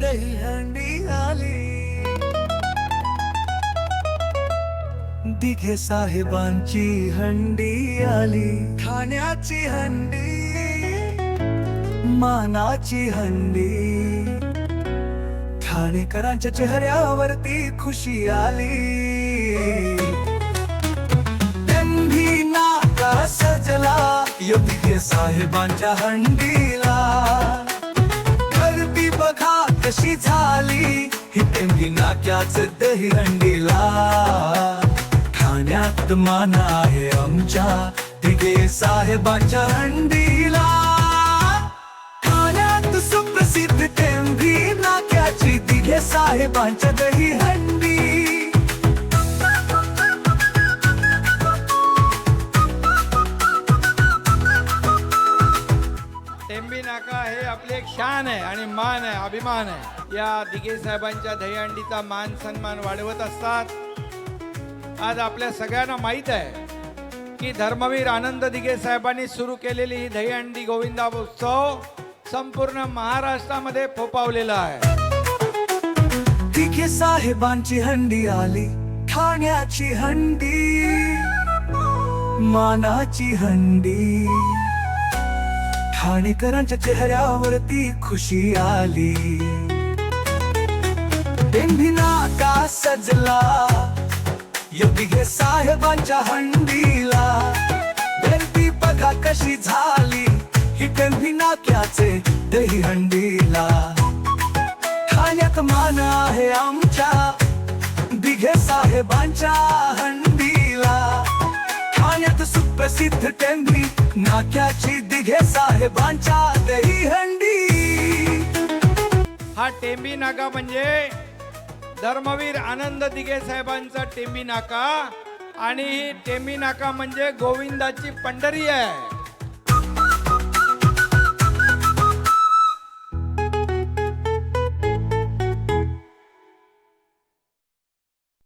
दहीहंडी आली. दिघे साहेबांची हंडी आली. खाण्याची हंडी मानाची हंडी. ठाणेकरांच्या चेहऱ्यावरती खुशी आली. सजला योग्य साहेबांच्या हंडीला. कशी झाली ही तेंभी नाक्याच दही हंडीला ठाण्यात माना आहे आमच्या तिघे साहेबांच्या हंडीला. ठाण्यात सुप्रसिद्ध तेंभी नाक्याची तिघे साहेबांच्या दही हंडी आपली एक शान आहे आणि मान आहे अभिमान आहे. या दिघे साहेबांच्या दहीहंडीचा मान सन्मान वाढवत असतात. आज आपल्या सगळ्यांना माहीत आहे की धर्मवीर आनंद दिघे साहेबांनी सुरू केलेली ही दहीहंडी गोविंदा उत्सव संपूर्ण महाराष्ट्रामध्ये फोपावलेला आहे. दिघे साहेबांची हंडी आली ठाण्याची हंडी मानाची हंडी. ठाणेकरांच्या चेहऱ्यावरती खुशी आली. टेंभिना का सजला? यो दिघे साहेबांच्या हंडीला. गर्दी बघा कशी झाली. ही टेंभी नाक्याचे दही हंडीला. ठाण्यात मान आहे आमच्या. दिघे साहेबांच्या हंडीला. ठाण्यात सुप्रसिद्ध टेंभी नाक्याची दिघे साहेबांच्या दही हंडी. हा टेंबी नाका म्हणजे धर्मवीर आनंद दिघे साहेबांचा टेंबी नाका. आणि ही टेंबी नाका म्हणजे गोविंदाची पंढरी आहे.